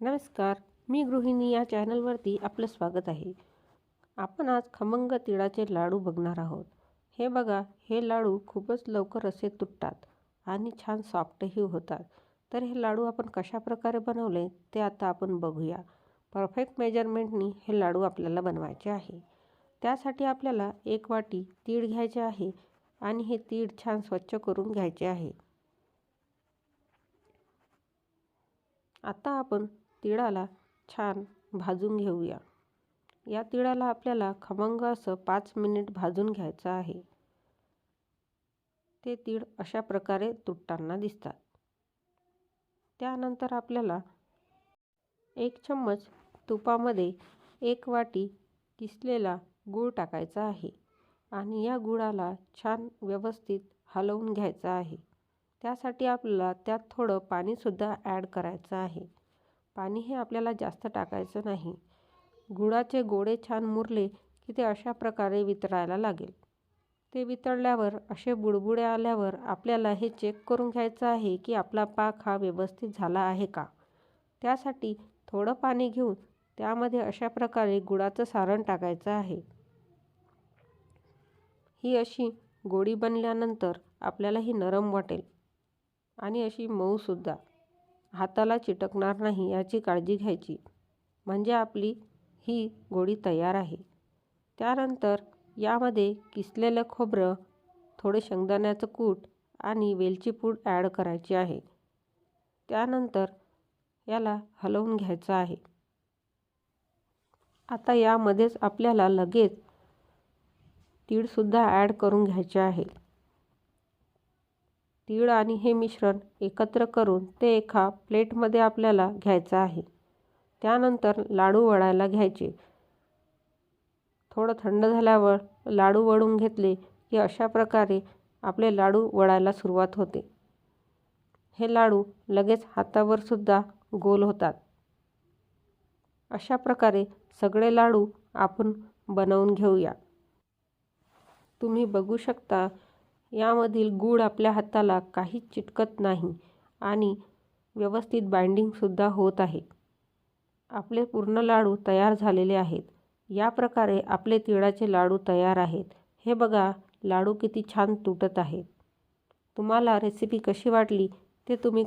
नमस्कार मी गृहिणी या चॅनलवरती आपलं स्वागत आहे. आपण आज खमंग तिळाचे लाडू बघणार आहोत. हे बघा हे लाडू खूपच लवकर असे तुटतात आणि छान सॉफ्टही होतात. तर हे लाडू आपण कशा प्रकारे बनवले ते आता आपण बघूया. परफेक्ट मेजरमेंटनी हे लाडू आपल्याला बनवायचे आहे. त्यासाठी आपल्याला एक वाटी तीळ घ्यायचे आहे आणि हे तीळ छान स्वच्छ करून घ्यायचे आहे. आता आपण तिळाला छान भाजून घेऊया. या तिळाला आपल्याला खमंग असं पाच मिनिट भाजून घ्यायचं आहे. ते तीळ अशा प्रकारे तुटताना दिसतात. त्यानंतर आपल्याला एक चम्मच तुपामध्ये एक वाटी किसलेला गूळ टाकायचा आहे आणि या गुळाला छान व्यवस्थित हलवून घ्यायचं आहे. त्यासाठी आपल्याला त्यात थोडं पाणीसुद्धा ॲड करायचं आहे. पाणी हे आपल्याला जास्त टाकायचं नाही. गुळाचे गोळे छान मुरले की ते अशा प्रकारे वितळायला लागेल. ते वितळल्यावर असे बुडबुडे आल्यावर आपल्याला हे चेक करून घ्यायचं आहे की आपला पाक हा व्यवस्थित झाला आहे का? त्यासाठी थोडं पाणी घेऊन त्यामध्ये अशा प्रकारे गुळाचं सारण टाकायचं आहे. ही अशी गोडी बनल्यानंतर आपल्याला ही नरम वाटेल आणि अशी मऊसुद्धा हाताला चिटकणार नाही याची काळजी घ्यायची. म्हणजे आपली ही गोळी तयार आहे. त्यानंतर यामध्ये किसलेलं खोबरं थोडे शेंगदाण्याचं कूट आणि वेलची पूड ॲड करायची आहे. त्यानंतर याला हलवून घ्यायचं आहे. आता यामध्येच आपल्याला लगेच तीळसुद्धा ॲड करून घ्यायचे आहे. तीळ आणि हे मिश्रण एकत्र करून ते एका प्लेटमध्ये आपल्याला घ्यायचं आहे. त्यानंतर लाडू वळायला घ्यायचे. थोडं थंड झाल्यावर लाडू वळून घेतले की अशा प्रकारे आपले लाडू वळायला सुरुवात होते. हे लाडू लगेच हातावर सुद्धा गोल होतात. अशा प्रकारे सगळे लाडू आपण बनवून घेऊया. तुम्ही बघू शकता यामधील गूळ आपल्या हाताला काहीच चिटकत नाही आणि व्यवस्थित बाइंडिंगसुद्धा होत आहे. आपले पूर्ण लाडू तयार झालेले आहेत. या प्रकारे आपले तिळाचे लाडू तयार आहेत. हे बघा लाडू किती छान तुटत आहेत. तुम्हाला रेसिपी कशी वाटली ते तुम्ही